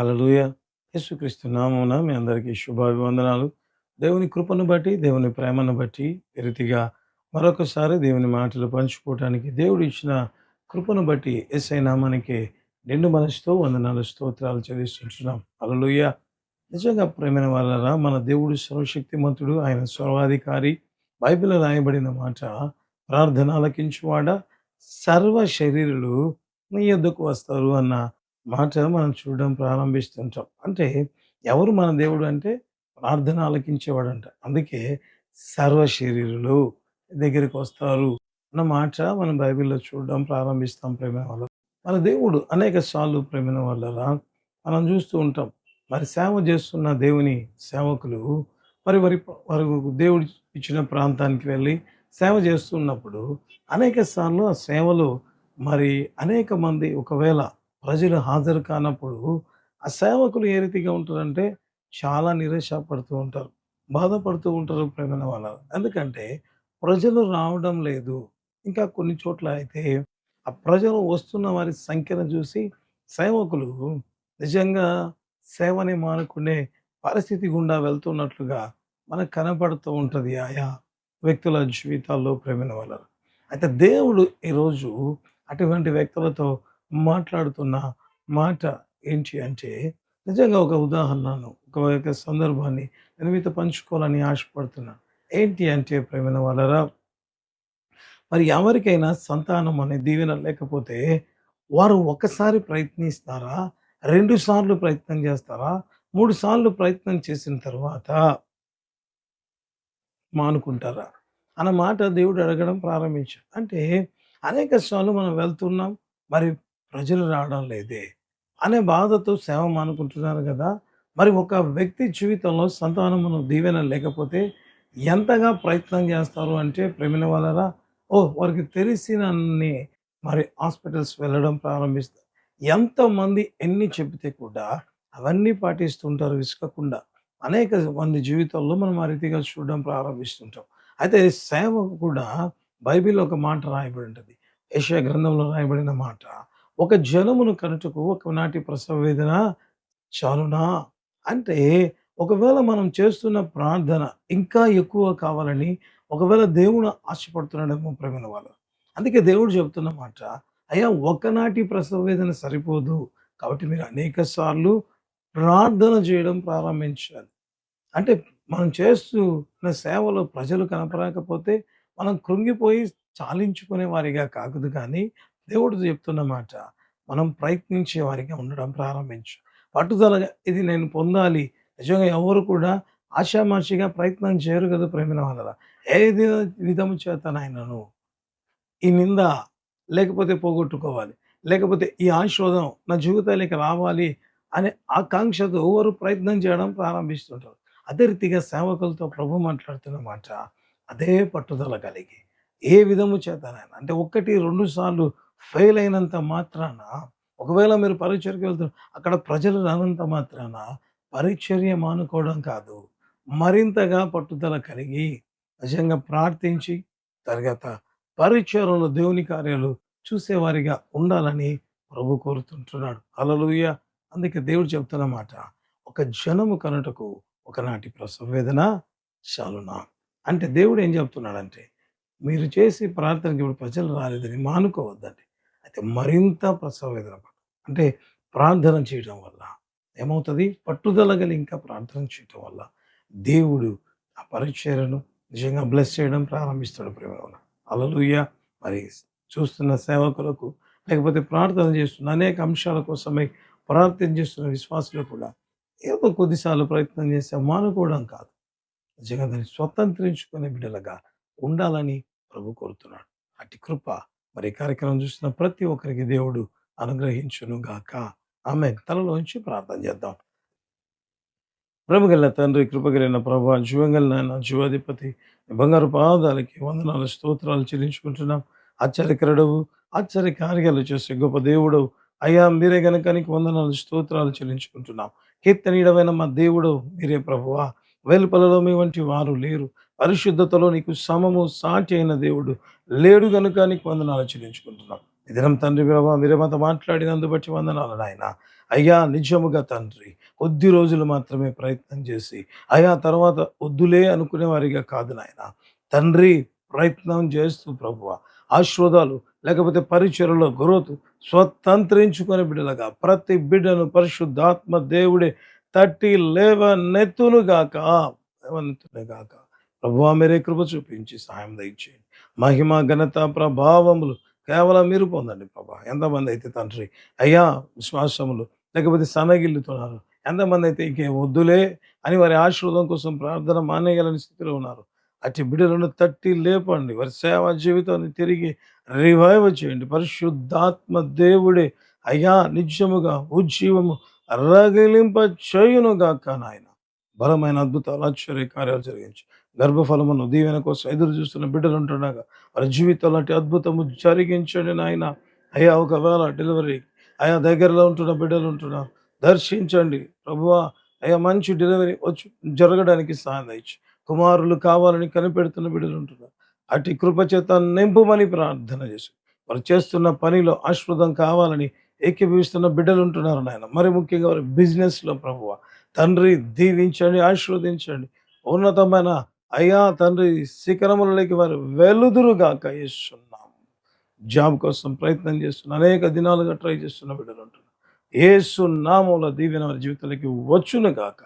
హలలుయ యేసుక్రీస్తు నామమున మీ అందరికీ శుభాభివందనాలు. దేవుని కృపను బట్టి దేవుని ప్రేమను బట్టి ఈ మరొకసారి దేవుని మాటలు పంచుకోవటానికి దేవుడు ఇచ్చిన కృపను బట్టి ఎస్ఐ నామానికి నిండు మనసుతో వందనాలు స్తోత్రాలు చెల్లిస్తుంటున్నాం. హల్లెలూయా. నిజంగా ప్రేమైన వాళ్ళరా మన దేవుడు సర్వశక్తిమంతుడు ఆయన సర్వాధికారి బైబిల్ రాయబడిన మాట ప్రార్థన ఆలకించువాడ? సర్వ శరీరులు నీ యొద్దకు వస్తారు అన్న మాట మనం చూడడం ప్రారంభిస్తుంటాం. అంటే ఎవరు మన దేవుడు అంటే ప్రార్థన ఆలకించేవాడంట. అందుకే సర్వ శరీరులు దగ్గరికి వస్తారు అన్న మాట మనం బైబిల్లో చూడడం ప్రారంభిస్తాం ప్రేమ వల్ల మన దేవుడు అనేక సార్లు ప్రేమిన వల్ల మనం చూస్తూ ఉంటాం. మరి సేవ చేస్తున్న దేవుని సేవకులు మరి వారి వారు దేవుడు ఇచ్చిన ప్రాంతానికి వెళ్ళి సేవ చేస్తున్నప్పుడు అనేక సార్లు ఆ సేవలు మరి అనేక మంది ఒకవేళ ప్రజలు హాజరు కానప్పుడు ఆ సేవకులు ఏ రీతిగా ఉంటారంటే చాలా నిరాశపడుతూ ఉంటారు. బాధపడుతూ ఉంటారు ప్రేమైన వాళ్ళ. ఎందుకంటే ప్రజలు రావడం లేదు. ఇంకా కొన్ని చోట్ల అయితే ఆ ప్రజలు వస్తున్న వారి సంఖ్యను చూసి సేవకులు నిజంగా సేవని మానుకునే పరిస్థితి గుండా వెళ్తున్నట్లుగా మనకు కనపడుతూ ఉంటుంది ఆయా వ్యక్తుల జీవితాల్లో ప్రేమైన వాళ్ళ. అయితే దేవుడు ఈరోజు అటువంటి వ్యక్తులతో మాట్లాడుతున్న మాట ఏంటి అంటే నిజంగా ఒక ఉదాహరణను ఒక యొక్క సందర్భాన్ని నేను మీతో పంచుకోవాలని ఆశపడుతున్నాను ఏంటి అంటే ప్రేమైన వాళ్ళరా మరి ఎవరికైనా సంతానం అనే దీవెన లేకపోతే వారు ఒకసారి ప్రయత్నిస్తారా? రెండు సార్లు ప్రయత్నం చేస్తారా? మూడు సార్లు ప్రయత్నం చేసిన తర్వాత మానుకుంటారా? అన్న మాట దేవుడు అడగడం ప్రారంభించాడు. అంటే అనేక సార్లు మనం వెళ్తున్నాం మరి ప్రజలు రావడం లేదే అనే బాధతో సేవ మానుకుంటున్నారు కదా. మరి ఒక వ్యక్తి జీవితంలో సంతానమును దీవెన లేకపోతే ఎంతగా ప్రయత్నం చేస్తారు అంటే ప్రేమిన వాళ్ళరా? ఓ వారికి తెలిసినన్ని మరి హాస్పిటల్స్ వెళ్ళడం ప్రారంభిస్తారు ఎంతమంది ఎన్ని చెబితే కూడా అవన్నీ పాటిస్తుంటారు విసుకకుండా. అనేక మంది జీవితాల్లో మనం ఆ రీతిగా చూడడం ప్రారంభిస్తుంటాం. అయితే సేవ కూడా బైబిల్ ఒక మాట రాయబడి ఉంటుంది. యశ గ్రంథంలో రాయబడిన మాట ఒక జనమును కనుటకు ఒకనాటి ప్రసవ వేదన చాలునా? అంటే ఒకవేళ మనం చేస్తున్న ప్రార్థన ఇంకా ఎక్కువ కావాలని ఒకవేళ దేవుడు ఆశపడుతున్నాడేమో ప్రేమైన వాళ్ళు అందుకే దేవుడు చెప్తున్న మాట అయ్యా ఒకనాటి ప్రసవ వేదన సరిపోదు. కాబట్టి మీరు అనేక సార్లు ప్రార్థన చేయడం ప్రారంభించాలి. అంటే మనం చేస్తున్న సేవలో ప్రజలు కనపడకపోతే మనం కృంగిపోయి చాలించుకునే వారిగా కాకదు కానీ దేవుడు చెప్తున్న మాట మనం ప్రయత్నించే వారిగా ఉండడం ప్రారంభించు. పట్టుదలగా ఇది నేను పొందాలి. నిజంగా ఎవరు కూడా ఆశామాషిగా ప్రయత్నం చేయరు కదా ప్రేమిన వాళ్ళ ఏది విధము చేత నాయనను ఈ నింద లేకపోతే పోగొట్టుకోవాలి. లేకపోతే ఈ ఆశోదం నా జీవితానికి రావాలి అనే ఆకాంక్షతో ఎవరు ప్రయత్నం చేయడం ప్రారంభిస్తుంటారు. అదే రీతిగా సేవకులతో ప్రభు మాట్లాడుతున్న మాట అదే పట్టుదల కలిగి ఏ విధము చేతనైనా అంటే ఒకటి రెండు సార్లు ఫెయిల్ అయినంత మాత్రాన ఒకవేళ మీరు పరిచర్కి వెళ్తారు అక్కడ ప్రజలు రానంత మాత్రాన పరిచర్య మానుకోవడం కాదు. మరింతగా పట్టుదల కలిగి నిజంగా ప్రార్థించి తర్వాత పరిచయంలో దేవుని కార్యాలు చూసేవారిగా ఉండాలని ప్రభు కోరుతుంటున్నాడు. అలలుయ అందుకే దేవుడు చెప్తున్న మాట ఒక జనము కనుటకు ఒకనాటి ప్రసవ వేదన చాలునా? అంటే దేవుడు ఏం చెప్తున్నాడంటే మీరు చేసి ప్రార్థనకి ఇప్పుడు ప్రజలు రాలేదని మానుకోవద్దండి. అయితే మరింత ప్రసవ వేదన అంటే ప్రార్థన చేయడం వల్ల ఏమవుతుంది? పట్టుదల గల ఇంకా ప్రార్థన చేయడం వల్ల దేవుడు ఆ పరిచయను నిజంగా బ్లెస్ చేయడం ప్రారంభిస్తాడు ప్రేమ అలలుయ్య మరి చూస్తున్న సేవకులకు లేకపోతే ప్రార్థన చేస్తున్న అనేక అంశాల కోసమై ప్రార్థన చేస్తున్న విశ్వాసులు కూడా ఏదో కొద్దిసార్లు ప్రయత్నం చేస్తే మానుకోవడం కాదు. నిజంగా దాన్ని స్వతంత్రించుకునే బిడ్డలుగా ఉండాలని ప్రభు కోరుతున్నాడు. అటు కృప మరి కార్యక్రమం చూసిన ప్రతి ఒక్కరికి దేవుడు అనుగ్రహించును గాక. ఆమె తలలోంచి ప్రార్థన చేద్దాం. ప్రేమగల తండ్రి కృపగలిగిన ప్రభా జీవంగలిన జీవాధిపతి బంగారు పాదాలకి వందనాలు స్తోత్రాలు చెల్లించుకుంటున్నాం. ఆశ్చర్యకరుడవు ఆశ్చర్య కార్యాలు చేసే గొప్ప దేవుడు అయ్యా మీరే గనక నీకు వందనాలు స్తోత్రాలు చెల్లించుకుంటున్నాం. కీర్తనీయుడమైన మా దేవుడు మీరే ప్రభువా. వెలుపలలో మీ వంటి వారు లేరు. పరిశుద్ధతలో నీకు సమము సాటి అయిన దేవుడు లేడు గనుక నీకు వందనాలు చెల్లించుకుంటున్నాం. ఈ దినం తండ్రి ప్రభావ మీరే మాతో మాట్లాడినందు బట్టి వందనాలు నాయన. అయ్యా నిజముగా తండ్రి కొద్ది రోజులు మాత్రమే ప్రయత్నం చేసి అయా తర్వాత వద్దులే అనుకునేవారిగా కాదు నాయన. తండ్రి ప్రయత్నం చేస్తూ ప్రభువ ఆశ్రోదాలు లేకపోతే పరిచయలో గ్రోత్ స్వతంత్రించుకునే బిడ్డలుగా ప్రతి బిడ్డను పరిశుద్ధాత్మ దేవుడే తట్టి లేవనెత్తునుగాక లేవనెత్తునుగాక. ప్రభువా మీరే కృప చూపించి సహాయం దయచేయండి. మహిమ ఘనత ప్రభావములు కేవలం మీరు పొందండి ప్రభా. ఎంతమంది అయితే తండ్రి అయ్యా విశ్వాసములు లేకపోతే సనగిల్లుతున్నారు ఎంతమంది అయితే ఇంకేం వద్దులే అని వారి ఆశీర్వాదం కోసం ప్రార్థన మానేయగలని స్థితిలో ఉన్నారు. అట్టి బిడ్డలను తట్టి లేపండి. వారి సేవా జీవితాన్ని తిరిగి రివైవ్ చేయండి. పరిశుద్ధాత్మ దేవుడే. అయ్యా నిత్యముగా ఉజ్జీవము రగిలింప చేయునుగాక నాయన. బలమైన అద్భుతాలు ఆశ్చర్య కార్యాలు జరిగించు. గర్భఫలమును దీవెన కోసం ఎదురు చూస్తున్న బిడ్డలు ఉంటుండగా వారి జీవితం లాంటి అద్భుతము జరిగించండి నాయన. అయ్యా ఒకవేళ డెలివరీ అయా దగ్గరలో ఉంటున్న బిడ్డలు ఉంటున్నారు దర్శించండి. ప్రభువా అయ్యా మంచి డెలివరీ వచ్చి జరగడానికి సహాయం దయచి. కుమారులు కావాలని కనిపెడుతున్న బిడ్డలు ఉంటున్నారు. అటు కృపచేత నింపుమని ప్రార్థన చేసి. వారు చేస్తున్న పనిలో ఆశ్రదం కావాలని ఏకీభవిస్తున్న బిడ్డలు ఉంటున్నారు నాయన. మరి ముఖ్యంగా వారి బిజినెస్లో ప్రభువ తండ్రి దీవించండి ఆశీర్వదించండి. ఉన్నతమైన అయ్యా తండ్రి శిఖరములలోకి వారు వెలుదురుగాక ఇస్తున్నాం జాబ్ కోసం ప్రయత్నం చేస్తున్న అనేక దినాలుగా ట్రై చేస్తున్న బిడ్డలు ఉంటున్నారు ఏసు నామూల దీవెన వారి జీవితాలకి వచ్చును గాక.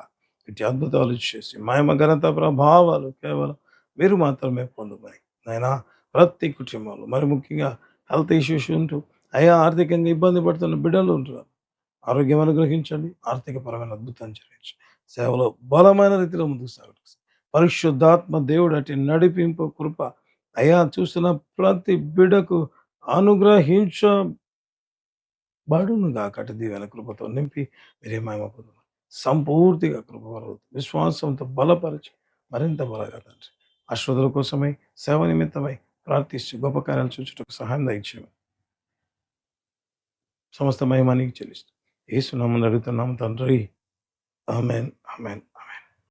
ఇటు అద్భుతాలు చేసి మహిమ ఘనత ప్రభావాలు కేవలం మీరు మాత్రమే పొందుతాయి నాయన ప్రతి కుటుంబంలో మరి ముఖ్యంగా హెల్త్ ఇష్యూస్ ఉంటూ అయ్యా ఆర్థికంగా ఇబ్బంది పడుతున్న బిడ్డలు ఉంటున్నారు. ఆరోగ్యం అనుగ్రహించండి ఆర్థికపరమైన అద్భుతం జరిగించండి. సేవలో బలమైన రీతిలో ముందుకు సాగుతుంది పరిశుద్ధాత్మ దేవుడు అటు నడిపింపు కృప. అయ్యా చూస్తున్న ప్రతి బిడకు అనుగ్రహించ బడును కాకట దీవెన కృపతో నింపి మీరే మహిమ సంపూర్తిగా కృప విశ్వాసంతో బలపరిచి. మరింత బలగా తండ్రి. అశ్వతుల కోసమై సేవ నిమిత్తమై ప్రార్థిస్తూ గొప్ప కార్యాలు చూచుటకు సహాయం దయచేయమని. సమస్త మహిమానికి చెల్లిస్తూ. ఏసునామని అడుగుతున్నాము తండ్రి. ఆమెన్. ఆమెన్.